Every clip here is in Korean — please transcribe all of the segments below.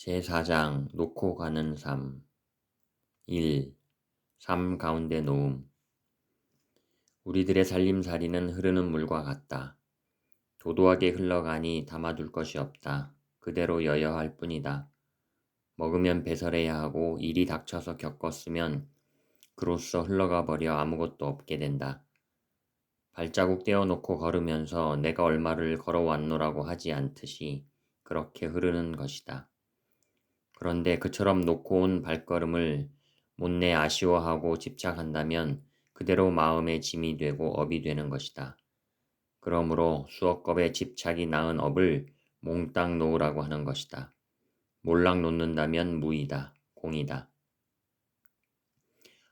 제4장 놓고 가는 삶 1. 삶 가운데 놓음 우리들의 살림살이는 흐르는 물과 같다. 도도하게 흘러가니 담아둘 것이 없다. 그대로 여여할 뿐이다. 먹으면 배설해야 하고 일이 닥쳐서 겪었으면 그로써 흘러가 버려 아무것도 없게 된다. 발자국 떼어놓고 걸으면서 내가 얼마를 걸어왔노라고 하지 않듯이 그렇게 흐르는 것이다. 그런데 그처럼 놓고 온 발걸음을 못내 아쉬워하고 집착한다면 그대로 마음의 짐이 되고 업이 되는 것이다. 그러므로 수억 겁에 집착이 낳은 업을 몽땅 놓으라고 하는 것이다. 몰락 놓는다면 무이다, 공이다.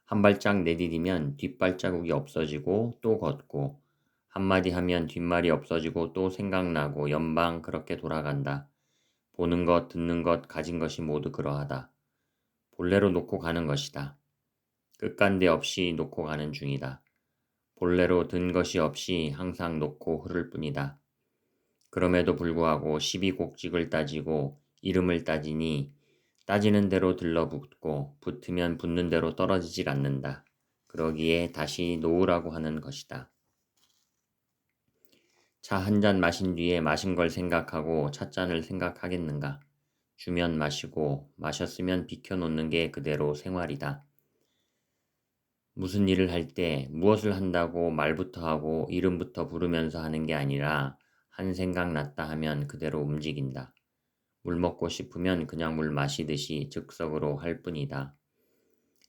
한 발짝 내디디면 뒷발자국이 없어지고 또 걷고 한마디 하면 뒷말이 없어지고 또 생각나고 연방 그렇게 돌아간다. 보는 것, 듣는 것, 가진 것이 모두 그러하다. 본래로 놓고 가는 것이다. 끝간데 없이 놓고 가는 중이다. 본래로 든 것이 없이 항상 놓고 흐를 뿐이다. 그럼에도 불구하고 시비곡직을 따지고 이름을 따지니 따지는 대로 들러붙고 붙으면 붙는 대로 떨어지질 않는다. 그러기에 다시 놓으라고 하는 것이다. 차 한 잔 마신 뒤에 마신 걸 생각하고 찻잔을 생각하겠는가? 주면 마시고 마셨으면 비켜놓는 게 그대로 생활이다. 무슨 일을 할 때 무엇을 한다고 말부터 하고 이름부터 부르면서 하는 게 아니라 한 생각 났다 하면 그대로 움직인다. 물 먹고 싶으면 그냥 물 마시듯이 즉석으로 할 뿐이다.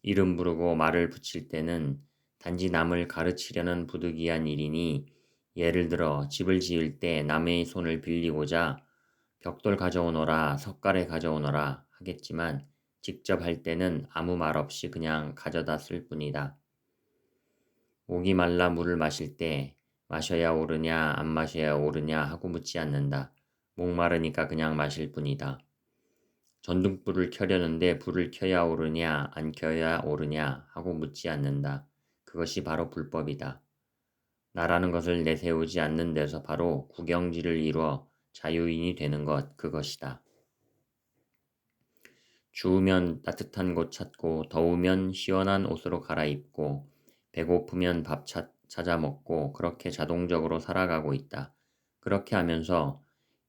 이름 부르고 말을 붙일 때는 단지 남을 가르치려는 부득이한 일이니 예를 들어 집을 지을 때 남의 손을 빌리고자 벽돌 가져오너라 석가래 가져오너라 하겠지만 직접 할 때는 아무 말 없이 그냥 가져다 쓸 뿐이다. 목이 말라 물을 마실 때 마셔야 오르냐 안 마셔야 오르냐 하고 묻지 않는다. 목마르니까 그냥 마실 뿐이다. 전등불을 켜려는데 불을 켜야 오르냐 안 켜야 오르냐 하고 묻지 않는다. 그것이 바로 불법이다. 나라는 것을 내세우지 않는 데서 바로 구경지를 이루어 자유인이 되는 것 그것이다. 추우면 따뜻한 곳 찾고 더우면 시원한 옷으로 갈아입고 배고프면 밥 차, 찾아 먹고 그렇게 자동적으로 살아가고 있다. 그렇게 하면서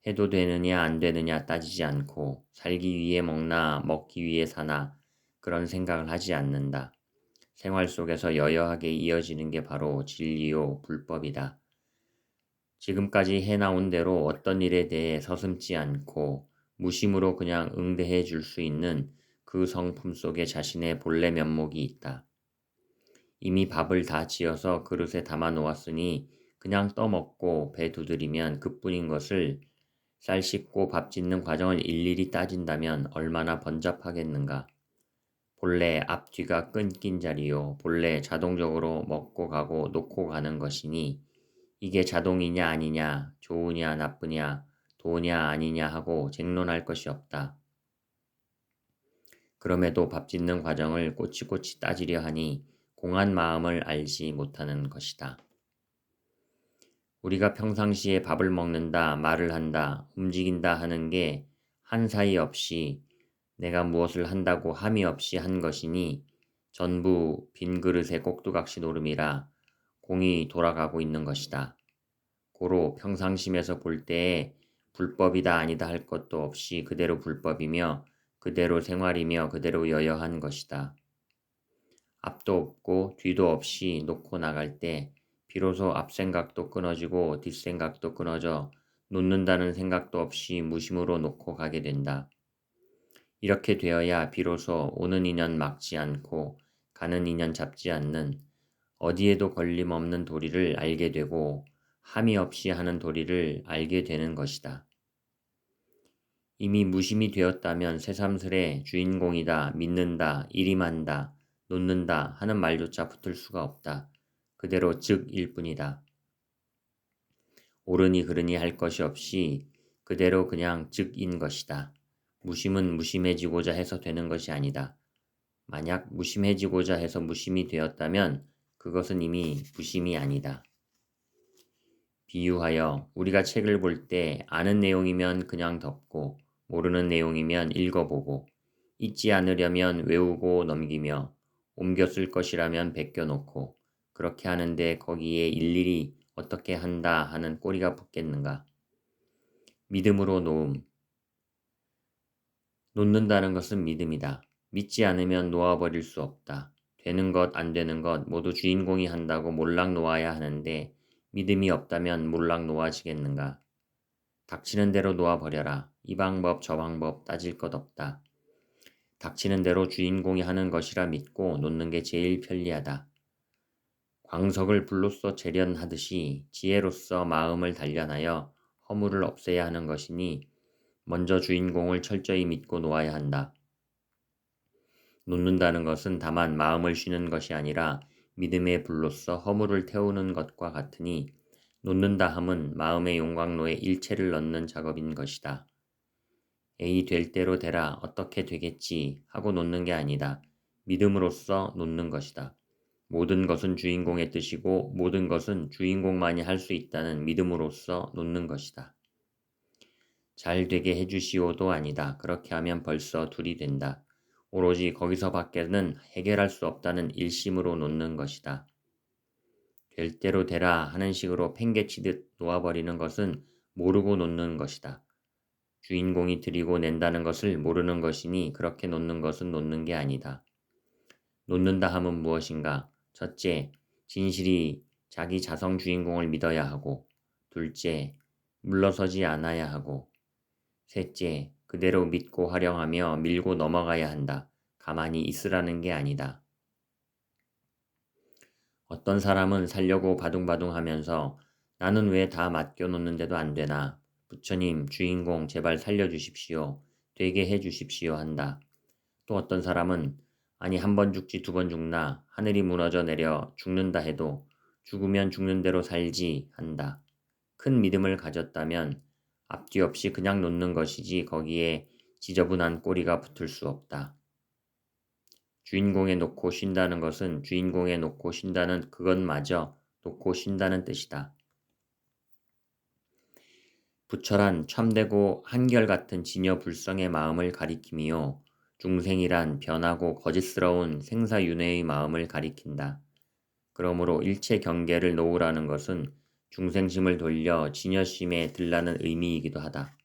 해도 되느냐 안 되느냐 따지지 않고 살기 위해 먹나 먹기 위해 사나 그런 생각을 하지 않는다. 생활 속에서 여여하게 이어지는 게 바로 진리요 불법이다. 지금까지 해나온 대로 어떤 일에 대해 서슴지 않고 무심으로 그냥 응대해 줄 수 있는 그 성품 속에 자신의 본래 면목이 있다. 이미 밥을 다 지어서 그릇에 담아 놓았으니 그냥 떠먹고 배 두드리면 그뿐인 것을 쌀 씻고 밥 짓는 과정을 일일이 따진다면 얼마나 번잡하겠는가. 본래 앞뒤가 끊긴 자리요. 본래 자동적으로 먹고 가고 놓고 가는 것이니 이게 자동이냐 아니냐, 좋으냐 나쁘냐, 도냐 아니냐 하고 쟁론할 것이 없다. 그럼에도 밥 짓는 과정을 꼬치꼬치 따지려 하니 공한 마음을 알지 못하는 것이다. 우리가 평상시에 밥을 먹는다, 말을 한다, 움직인다 하는 게 한 사이 없이 내가 무엇을 한다고 함이 없이 한 것이니 전부 빈 그릇의 꼭두각시 노름이라 공이 돌아가고 있는 것이다. 고로 평상심에서 볼 때에 불법이다 아니다 할 것도 없이 그대로 불법이며 그대로 생활이며 그대로 여여한 것이다. 앞도 없고 뒤도 없이 놓고 나갈 때 비로소 앞생각도 끊어지고 뒷생각도 끊어져 놓는다는 생각도 없이 무심으로 놓고 가게 된다. 이렇게 되어야 비로소 오는 인연 막지 않고 가는 인연 잡지 않는 어디에도 걸림없는 도리를 알게 되고 함이 없이 하는 도리를 알게 되는 것이다. 이미 무심이 되었다면 새삼스레 주인공이다, 믿는다, 일임한다, 놓는다 하는 말조차 붙을 수가 없다. 그대로 즉일 뿐이다. 옳으니 그르니 할 것이 없이 그대로 그냥 즉인 것이다. 무심은 무심해지고자 해서 되는 것이 아니다. 만약 무심해지고자 해서 무심이 되었다면 그것은 이미 무심이 아니다. 비유하여 우리가 책을 볼 때 아는 내용이면 그냥 덮고 모르는 내용이면 읽어보고 잊지 않으려면 외우고 넘기며 옮겨 쓸 것이라면 베껴놓고 그렇게 하는데 거기에 일일이 어떻게 한다 하는 꼬리가 붙겠는가. 믿음으로 놓음. 놓는다는 것은 믿음이다. 믿지 않으면 놓아버릴 수 없다. 되는 것, 안 되는 것 모두 주인공이 한다고 몰락 놓아야 하는데 믿음이 없다면 몰락 놓아지겠는가. 닥치는 대로 놓아버려라. 이 방법, 저 방법 따질 것 없다. 닥치는 대로 주인공이 하는 것이라 믿고 놓는 게 제일 편리하다. 광석을 불로써 재련하듯이 지혜로서 마음을 단련하여 허물을 없애야 하는 것이니 먼저 주인공을 철저히 믿고 놓아야 한다. 놓는다는 것은 다만 마음을 쉬는 것이 아니라 믿음의 불로써 허물을 태우는 것과 같으니 놓는다 함은 마음의 용광로에 일체를 넣는 작업인 것이다. 에이 될 대로 되라 어떻게 되겠지 하고 놓는 게 아니다. 믿음으로써 놓는 것이다. 모든 것은 주인공의 뜻이고 모든 것은 주인공만이 할 수 있다는 믿음으로써 놓는 것이다. 잘 되게 해주시오도 아니다. 그렇게 하면 벌써 둘이 된다. 오로지 거기서 밖에는 해결할 수 없다는 일심으로 놓는 것이다. 될 대로 되라 하는 식으로 팽개치듯 놓아버리는 것은 모르고 놓는 것이다. 주인공이 들이고 낸다는 것을 모르는 것이니 그렇게 놓는 것은 놓는 게 아니다. 놓는다 함은 무엇인가? 첫째, 진실이 자기 자성 주인공을 믿어야 하고, 둘째, 물러서지 않아야 하고, 셋째, 그대로 믿고 활용하며 밀고 넘어가야 한다. 가만히 있으라는 게 아니다. 어떤 사람은 살려고 바둥바둥 하면서 나는 왜 다 맡겨놓는데도 안 되나. 부처님, 주인공, 제발 살려주십시오. 되게 해주십시오. 한다. 또 어떤 사람은 아니 한 번 죽지 두 번 죽나 하늘이 무너져 내려 죽는다 해도 죽으면 죽는 대로 살지 한다. 큰 믿음을 가졌다면 앞뒤 없이 그냥 놓는 것이지 거기에 지저분한 꼬리가 붙을 수 없다. 주인공에 놓고 쉰다는 것은 주인공에 놓고 쉰다는 그것마저 놓고 쉰다는 뜻이다. 부처란 참되고 한결같은 진여불성의 마음을 가리킴이요. 중생이란 변하고 거짓스러운 생사윤회의 마음을 가리킨다. 그러므로 일체 경계를 놓으라는 것은 중생심을 돌려 진여심에 들라는 의미이기도 하다.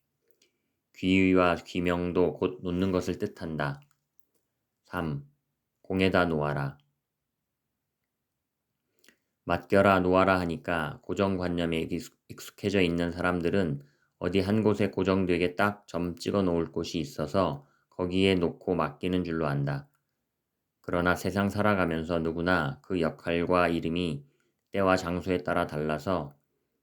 귀의와 귀명도 곧 놓는 것을 뜻한다. 3. 공에다 놓아라. 맡겨라 놓아라 하니까 고정관념에 익숙해져 있는 사람들은 어디 한 곳에 고정되게 딱 점 찍어 놓을 곳이 있어서 거기에 놓고 맡기는 줄로 안다. 그러나 세상 살아가면서 누구나 그 역할과 이름이 때와 장소에 따라 달라서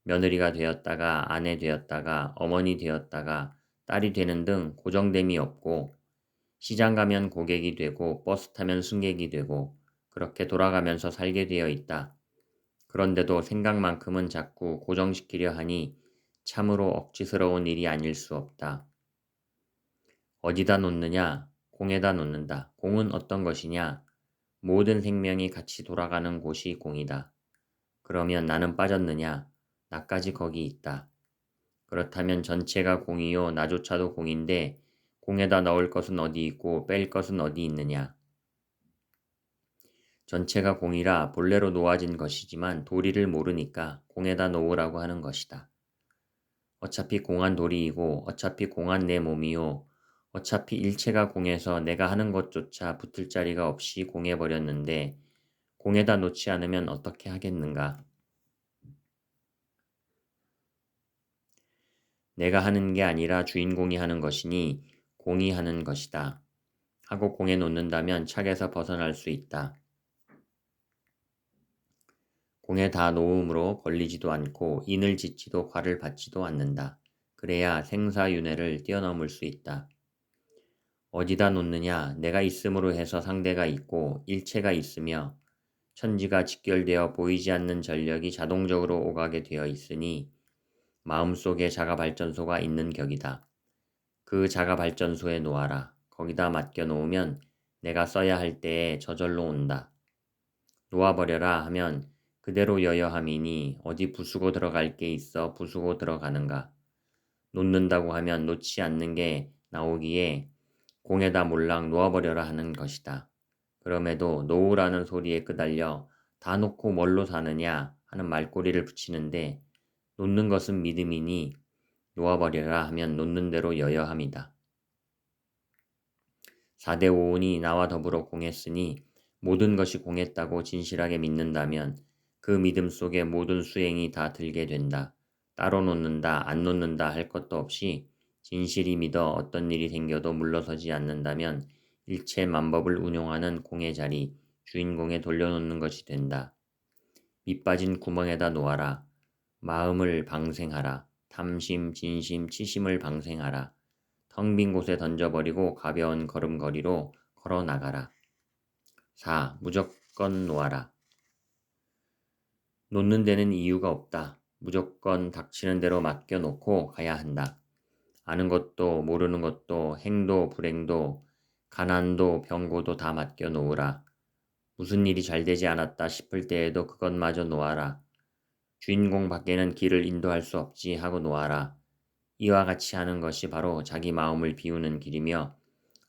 며느리가 되었다가 아내 되었다가 어머니 되었다가 딸이 되는 등 고정됨이 없고 시장 가면 고객이 되고 버스 타면 승객이 되고 그렇게 돌아가면서 살게 되어 있다. 그런데도 생각만큼은 자꾸 고정시키려 하니 참으로 억지스러운 일이 아닐 수 없다. 어디다 놓느냐? 공에다 놓는다. 공은 어떤 것이냐? 모든 생명이 같이 돌아가는 곳이 공이다. 그러면 나는 빠졌느냐? 나까지 거기 있다. 그렇다면 전체가 공이요 나조차도 공인데 공에다 넣을 것은 어디 있고 뺄 것은 어디 있느냐. 전체가 공이라 본래로 놓아진 것이지만 도리를 모르니까 공에다 놓으라고 하는 것이다. 어차피 공한 도리이고 어차피 공한 내 몸이요. 어차피 일체가 공에서 내가 하는 것조차 붙을 자리가 없이 공해버렸는데 공에다 놓지 않으면 어떻게 하겠는가. 내가 하는 게 아니라 주인공이 하는 것이니 공이 하는 것이다. 하고 공에 놓는다면 착에서 벗어날 수 있다. 공에 다 놓음으로 걸리지도 않고 인을 짓지도 과를 받지도 않는다. 그래야 생사윤회를 뛰어넘을 수 있다. 어디다 놓느냐 내가 있음으로 해서 상대가 있고 일체가 있으며 천지가 직결되어 보이지 않는 전력이 자동적으로 오가게 되어 있으니 마음속에 자가 발전소가 있는 격이다. 그 자가 발전소에 놓아라. 거기다 맡겨 놓으면 내가 써야 할 때에 저절로 온다. 놓아버려라 하면 그대로 여여함이니 어디 부수고 들어갈 게 있어 부수고 들어가는가. 놓는다고 하면 놓지 않는 게 나오기에 공에다 몰락 놓아버려라 하는 것이다. 그럼에도 놓으라는 소리에 끄달려 다 놓고 뭘로 사느냐 하는 말꼬리를 붙이는데 놓는 것은 믿음이니 놓아버려라 하면 놓는 대로 여여함이다. 4대 오온이 나와 더불어 공했으니 모든 것이 공했다고 진실하게 믿는다면 그 믿음 속에 모든 수행이 다 들게 된다. 따로 놓는다, 안 놓는다 할 것도 없이 진실이 믿어 어떤 일이 생겨도 물러서지 않는다면 일체 만법을 운용하는 공의 자리, 주인공에 돌려놓는 것이 된다. 밑 빠진 구멍에다 놓아라. 마음을 방생하라. 탐심, 진심, 치심을 방생하라. 텅 빈 곳에 던져버리고 가벼운 걸음걸이로 걸어 나가라. 4. 무조건 놓아라. 놓는 데는 이유가 없다. 무조건 닥치는 대로 맡겨놓고 가야 한다. 아는 것도 모르는 것도 행도 불행도 가난도 병고도 다 맡겨 놓으라. 무슨 일이 잘 되지 않았다 싶을 때에도 그것마저 놓아라. 주인공 밖에는 길을 인도할 수 없지 하고 놓아라. 이와 같이 하는 것이 바로 자기 마음을 비우는 길이며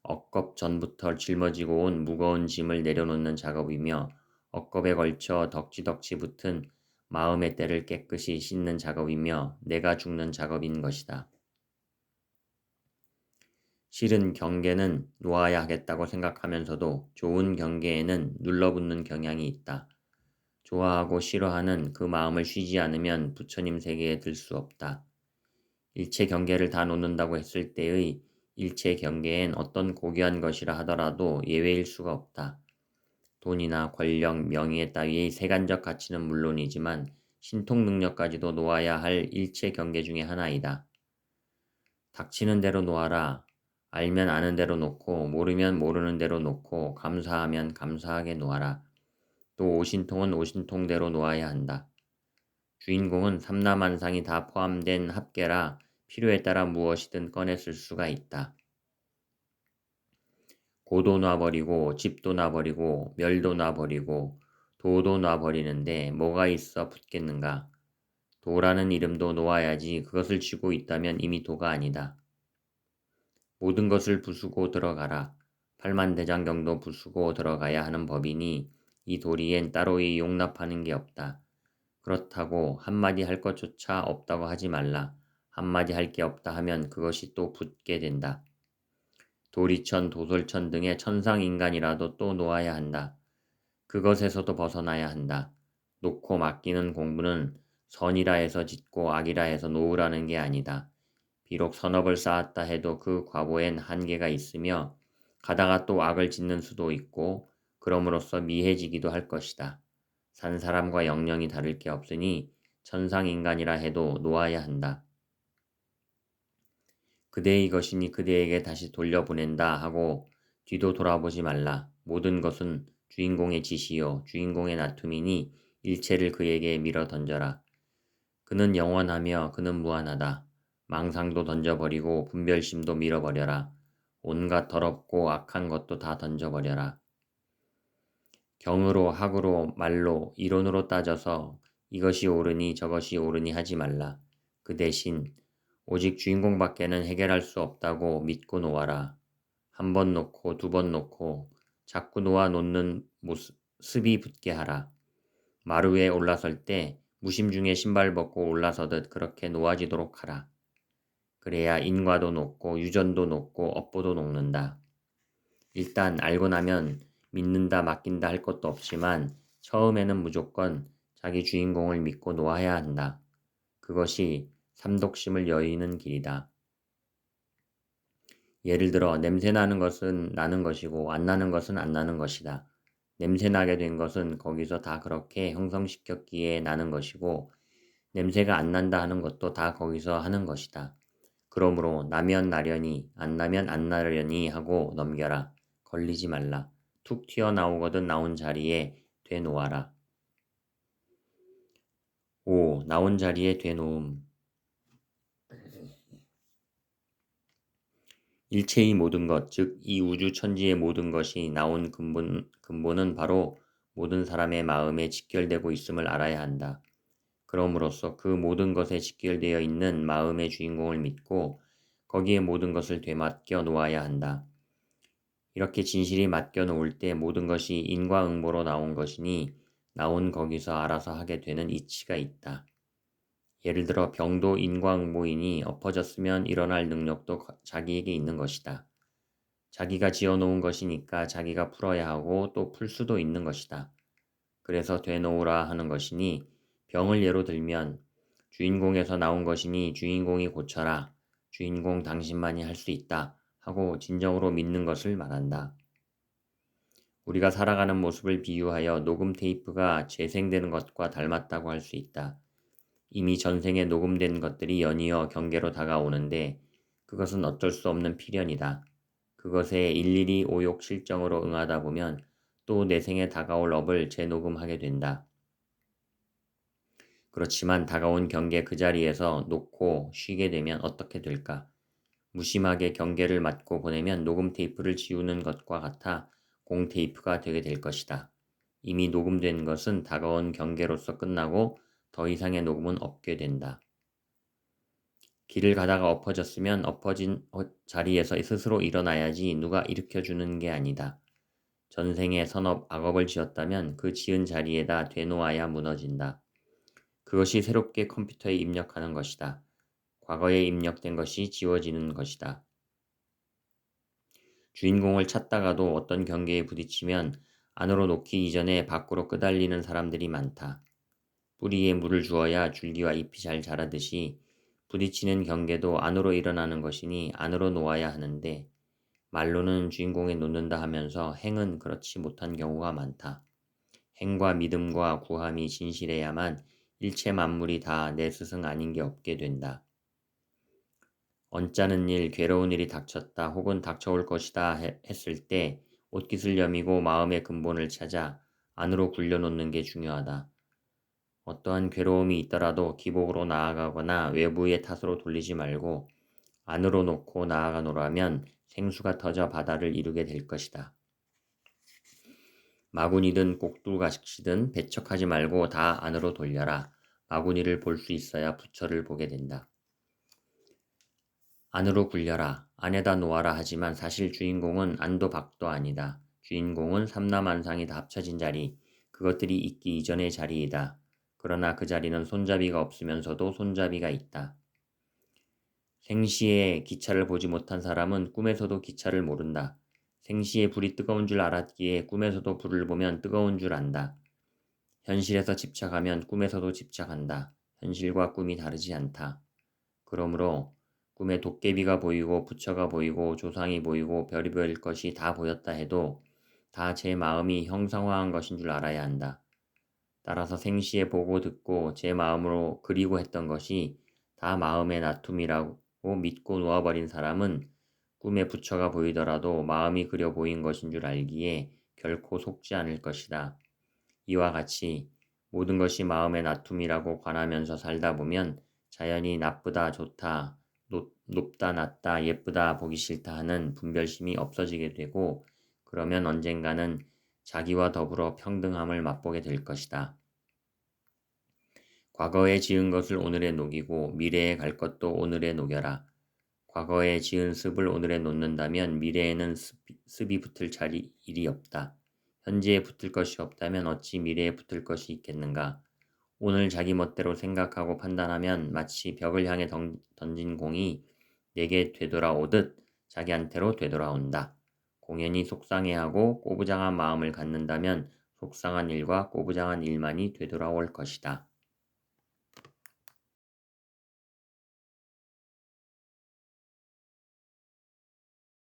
억겁 전부터 짊어지고 온 무거운 짐을 내려놓는 작업이며 억겁에 걸쳐 덕지덕지 붙은 마음의 때를 깨끗이 씻는 작업이며 내가 죽는 작업인 것이다. 실은 경계는 놓아야 하겠다고 생각하면서도 좋은 경계에는 눌러붙는 경향이 있다. 좋아하고 싫어하는 그 마음을 쉬지 않으면 부처님 세계에 들 수 없다. 일체 경계를 다 놓는다고 했을 때의 일체 경계엔 어떤 고귀한 것이라 하더라도 예외일 수가 없다. 돈이나 권력, 명예 따위의 세간적 가치는 물론이지만 신통 능력까지도 놓아야 할 일체 경계 중의 하나이다. 닥치는 대로 놓아라. 알면 아는 대로 놓고 모르면 모르는 대로 놓고 감사하면 감사하게 놓아라. 또 오신통은 오신통대로 놓아야 한다. 주인공은 삼라만상이 다 포함된 합계라 필요에 따라 무엇이든 쓸 수가 있다. 고도 놔버리고 집도 놔버리고 멸도 놔버리고 도도 놔버리는데 뭐가 있어 붙겠는가. 도라는 이름도 놓아야지 그것을 쥐고 있다면 이미 도가 아니다. 모든 것을 부수고 들어가라. 팔만대장경도 부수고 들어가야 하는 법이니 이 도리엔 따로이 용납하는 게 없다. 그렇다고 한마디 할 것조차 없다고 하지 말라. 한마디 할 게 없다 하면 그것이 또 붙게 된다. 도리천, 도솔천 등의 천상인간이라도 또 놓아야 한다. 그것에서도 벗어나야 한다. 놓고 맡기는 공부는 선이라 해서 짓고 악이라 해서 놓으라는 게 아니다. 비록 선업을 쌓았다 해도 그 과보엔 한계가 있으며 가다가 또 악을 짓는 수도 있고 그럼으로써 미해지기도 할 것이다. 산 사람과 영령이 다를 게 없으니 천상 인간이라 해도 놓아야 한다. 그대의 것이니 그대에게 다시 돌려보낸다 하고 뒤도 돌아보지 말라. 모든 것은 주인공의 지시요 주인공의 나툼이니 일체를 그에게 밀어 던져라. 그는 영원하며 그는 무한하다. 망상도 던져버리고 분별심도 밀어버려라. 온갖 더럽고 악한 것도 다 던져버려라. 경으로 학으로 말로 이론으로 따져서 이것이 옳으니 저것이 옳으니 하지 말라. 그 대신 오직 주인공 밖에는 해결할 수 없다고 믿고 놓아라. 한 번 놓고 두 번 놓고 자꾸 놓아 놓는 모습이 붙게 하라. 마루 위에 올라설 때 무심 중에 신발 벗고 올라서듯 그렇게 놓아지도록 하라. 그래야 인과도 높고 유전도 높고 업보도 녹는다. 일단 알고 나면 믿는다 맡긴다 할 것도 없지만 처음에는 무조건 자기 주인공을 믿고 놓아야 한다. 그것이 삼독심을 여의는 길이다. 예를 들어 냄새 나는 것은 나는 것이고 안 나는 것은 안 나는 것이다. 냄새 나게 된 것은 거기서 다 그렇게 형성시켰기에 나는 것이고 냄새가 안 난다 하는 것도 다 거기서 하는 것이다. 그러므로 나면 나려니 안 나면 안 나려니 하고 넘겨라. 걸리지 말라. 툭 튀어나오거든 나온 자리에 되놓아라. 5. 나온 자리에 되놓음 일체의 모든 것, 즉 이 우주 천지의 모든 것이 나온 근본, 근본은 바로 모든 사람의 마음에 직결되고 있음을 알아야 한다. 그럼으로써 그 모든 것에 직결되어 있는 마음의 주인공을 믿고 거기에 모든 것을 되맡겨 놓아야 한다. 이렇게 진실이 맡겨 놓을 때 모든 것이 인과응보로 나온 것이니 나온 거기서 알아서 하게 되는 이치가 있다. 예를 들어 병도 인과응보이니 엎어졌으면 일어날 능력도 자기에게 있는 것이다. 자기가 지어놓은 것이니까 자기가 풀어야 하고 또 풀 수도 있는 것이다. 그래서 되놓으라 하는 것이니 병을 예로 들면 주인공에서 나온 것이니 주인공이 고쳐라. 주인공 당신만이 할 수 있다. 하고 진정으로 믿는 것을 말한다. 우리가 살아가는 모습을 비유하여 녹음 테이프가 재생되는 것과 닮았다고 할 수 있다. 이미 전생에 녹음된 것들이 연이어 경계로 다가오는데 그것은 어쩔 수 없는 필연이다. 그것에 일일이 오욕 실정으로 응하다 보면 또 내 생에 다가올 업을 재녹음하게 된다. 그렇지만 다가온 경계 그 자리에서 놓고 쉬게 되면 어떻게 될까? 무심하게 경계를 맞고 보내면 녹음 테이프를 지우는 것과 같아 공 테이프가 되게 될 것이다. 이미 녹음된 것은 다가온 경계로서 끝나고 더 이상의 녹음은 없게 된다. 길을 가다가 엎어졌으면 엎어진 자리에서 스스로 일어나야지 누가 일으켜주는 게 아니다. 전생에 선업 악업을 지었다면 그 지은 자리에다 되놓아야 무너진다. 그것이 새롭게 컴퓨터에 입력하는 것이다. 과거에 입력된 것이 지워지는 것이다. 주인공을 찾다가도 어떤 경계에 부딪히면 안으로 놓기 이전에 밖으로 끄달리는 사람들이 많다. 뿌리에 물을 주어야 줄기와 잎이 잘 자라듯이 부딪히는 경계도 안으로 일어나는 것이니 안으로 놓아야 하는데 말로는 주인공에 놓는다 하면서 행은 그렇지 못한 경우가 많다. 행과 믿음과 구함이 진실해야만 일체 만물이 다 내 스승 아닌 게 없게 된다. 언짢은 일, 괴로운 일이 닥쳤다 혹은 닥쳐올 것이다 했을 때 옷깃을 여미고 마음의 근본을 찾아 안으로 굴려놓는 게 중요하다. 어떠한 괴로움이 있더라도 기복으로 나아가거나 외부의 탓으로 돌리지 말고 안으로 놓고 나아가 노라면 생수가 터져 바다를 이루게 될 것이다. 마구니든 꼭두가식이든 배척하지 말고 다 안으로 돌려라. 마구니를 볼 수 있어야 부처를 보게 된다. 안으로 굴려라. 안에다 놓아라 하지만 사실 주인공은 안도 밖도 아니다. 주인공은 삼남한상이 다 합쳐진 자리, 그것들이 있기 이전의 자리이다. 그러나 그 자리는 손잡이가 없으면서도 손잡이가 있다. 생시에 기차를 보지 못한 사람은 꿈에서도 기차를 모른다. 생시에 불이 뜨거운 줄 알았기에 꿈에서도 불을 보면 뜨거운 줄 안다. 현실에서 집착하면 꿈에서도 집착한다. 현실과 꿈이 다르지 않다. 그러므로 꿈에 도깨비가 보이고 부처가 보이고 조상이 보이고 별의별 것이 다 보였다 해도 다 제 마음이 형상화한 것인 줄 알아야 한다. 따라서 생시에 보고 듣고 제 마음으로 그리고 했던 것이 다 마음의 나툼이라고 믿고 놓아버린 사람은 꿈에 부처가 보이더라도 마음이 그려 보인 것인 줄 알기에 결코 속지 않을 것이다. 이와 같이 모든 것이 마음의 나툼이라고 관하면서 살다 보면 자연이 나쁘다 좋다 높 다 낮다 예쁘다 보기 싫다 하는 분별심이 없어지게 되고 그러면 언젠가는 자기와 더불어 평등함을 맛보게 될 것이다. 과거에 지은 것을 오늘에 녹이고 미래에 갈 것도 오늘에 녹여라. 과거에 지은 습을 오늘에 놓는다면 미래에는 습이 붙을 자리 일이 없다. 현재에 붙을 것이 없다면 어찌 미래에 붙을 것이 있겠는가? 오늘 자기 멋대로 생각하고 판단하면 마치 벽을 향해 던진 공이 내게 되돌아오듯 자기한테로 되돌아온다. 공연히 속상해하고 꼬부장한 마음을 갖는다면 속상한 일과 꼬부장한 일만이 되돌아올 것이다.